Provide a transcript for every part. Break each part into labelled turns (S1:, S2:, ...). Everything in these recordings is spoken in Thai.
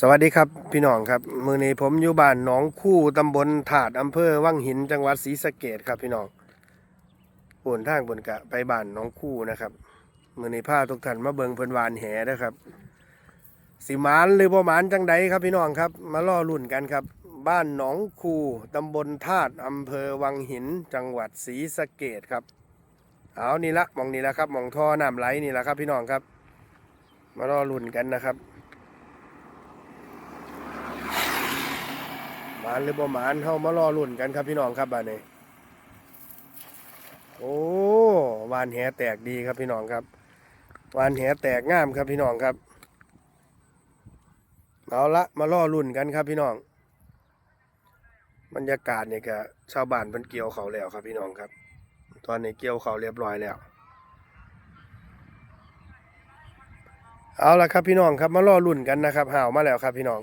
S1: สวัสดีครับพี่น้องครับมือนี้ผมอยู่บ้านหนองคู่ตำบลถาดอำเภอวังหินจังหวัดศรีสะเกดครับพี่น้องบนทางบนกะไปบ้านหนองคู่นะครับมือนี้าทุกท่านมาเบิงเพิ่นหวานแหนะครับสิมานหรือบ่หมานจังใดครับพี่น้องครับ มาล่อลุ่นกันครับ บ้านหนองคูตำบลธาตุอำเภอวังหินจังหวัดศรีสะเกดครับเอานี่ละมองนี่ละครับมองท่อน้ำไหลนี่ละครับ พี่น้องครับ มาล่อลุ่นกันนะครับ หมานหรือบ่หมานเฮามารอลุ่นกันครับพี่น้องครับบ้านนี้โอ้วานแหแตกดีครับพี่น้องครับวานแหแตกงามครับพี่น้องครับเอาละมารอลุ่นกันครับพี่น้องบรรยากาศเนี่ยก็ชาวบ้านเพิ่นเกี่ยวเขาแล้วครับพี่น้องครับ ตอนนี้เกี่ยวเขาเรียบร้อยแล้ว เอาละครับพี่น้องครับมารอลุ่นกันนะครับห่าวมาแล้วครับพี่น้อง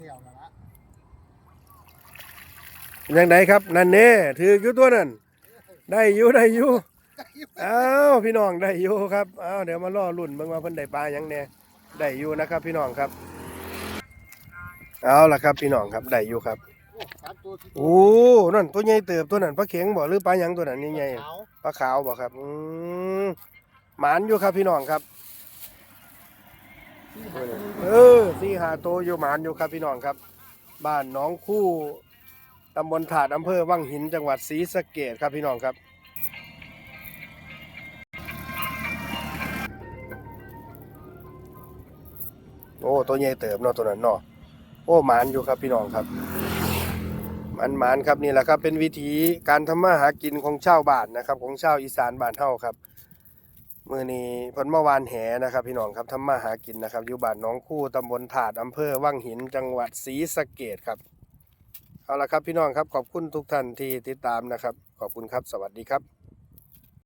S2: เลี้ยวแล้วละ
S1: ยังไงครับ นั่นเน่ถืออยู่ตัวนั่นได้อยู่ได้อยู่อ้าวพี่น้องได้อยู่ครับอ้าวเดี๋ยวมาล่อลุ่นเบิ่งว่าเพิ่นได้ปลาหยังแหน่ได้อยู่นะครับ พี่น้องครับ เอาล่ะครับ พี่น้องครับได้อยู่ครับ
S2: โอ้สามตัวสี่ตัว
S1: โอ้นั่นตัวใหญ่เติบตัวนั้นปลาเข็งบ่หรือปลาหยังตัวนั้นใหญ่
S2: ขาว
S1: ๆปลาขาวบ่ครับอืมหมานอยู่ครับพี่น้องครับ
S2: ที่หาตัว
S1: เออสี่หาโตอยู่หมานอยู่ครับพี่น้องครับ บ้านหน้องคู่ตำบลถาดอำเภอวังหินจังหวัดศรีสะเกดครับพี่น้องครับโอ้ตัวใหญ่เติบเนาะตัวนั้นเนาะโอ้หมานอยู่ครับพี่น้องครับมันหมานครับนี่แหละครับเป็นวิธีการทำมาหากินของชาวบ้านนะครับ ของชาวอีสานบ้านเฮาครับ มื่อนี้เพิ่นมาวานแหนะครับ พี่น้องครับทำมาหากินนะครับอยู่บ้านน้องคู่ตำบลถาดอำเภอวังหินจังหวัดศรีสะเกดครับเอาละครับพี่น้องครับขอบคุณทุกท่านที่ติดตามนะครับ ขอบคุณครับสวัสดีครับ